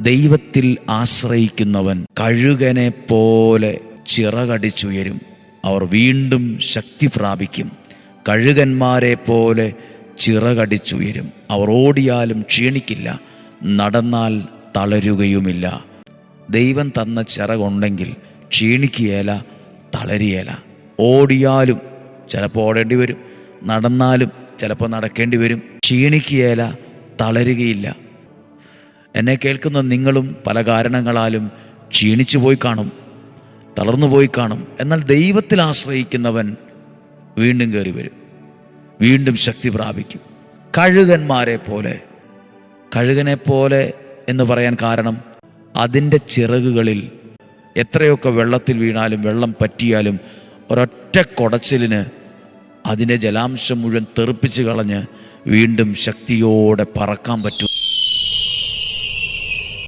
ദൈവത്തിൽ ആശ്രയിക്കുന്നവൻ കഴുകനെ പോലെ ചിറകടിച്ചുയരും. അവർ വീണ്ടും ശക്തി പ്രാപിക്കും. കഴുകന്മാരെ പോലെ ചിറകടിച്ചുയരും. അവർ ഓടിയാലും ക്ഷീണിക്കില്ല. നടന്നാൽ തളരുകയുമില്ല. ദൈവം തന്ന ചിറകുണ്ടെങ്കിൽ ക്ഷീണിക്കുകയില്ല തളരിയേല ഓടിയാലും ചിലപ്പോൾ ഓടേണ്ടി വരും. നടന്നാലും ചിലപ്പോൾ നടക്കേണ്ടി വരും. ക്ഷീണിക്കുകയില്ല തളരുകയില്ല. എന്നെ കേൾക്കുന്ന നിങ്ങളും പല കാരണങ്ങളാലും ക്ഷീണിച്ചു പോയി കാണും തളർന്നു പോയി കാണും. എന്നാൽ ദൈവത്തിൽ ആശ്രയിക്കുന്നവൻ വീണ്ടും കയറി വരും വീണ്ടും ശക്തി പ്രാപിക്കും. കഴുകന്മാരെ പോലെ കഴുകനെ പോലെ എന്ന് പറയാൻ കാരണം അതിന്റെ ചിറകുകളിൽ എത്രയൊക്കെ വെള്ളത്തിൽ വീണാലും വെള്ളം പറ്റിയാലും ഒരൊറ്റ കുടച്ചിലിന് അതിന്റെ ജലാംശം മുഴുവൻ തെറിപ്പിച്ച് കളഞ്ഞ് വീണ്ടും ശക്തിയോടെ പറക്കാൻ പറ്റും.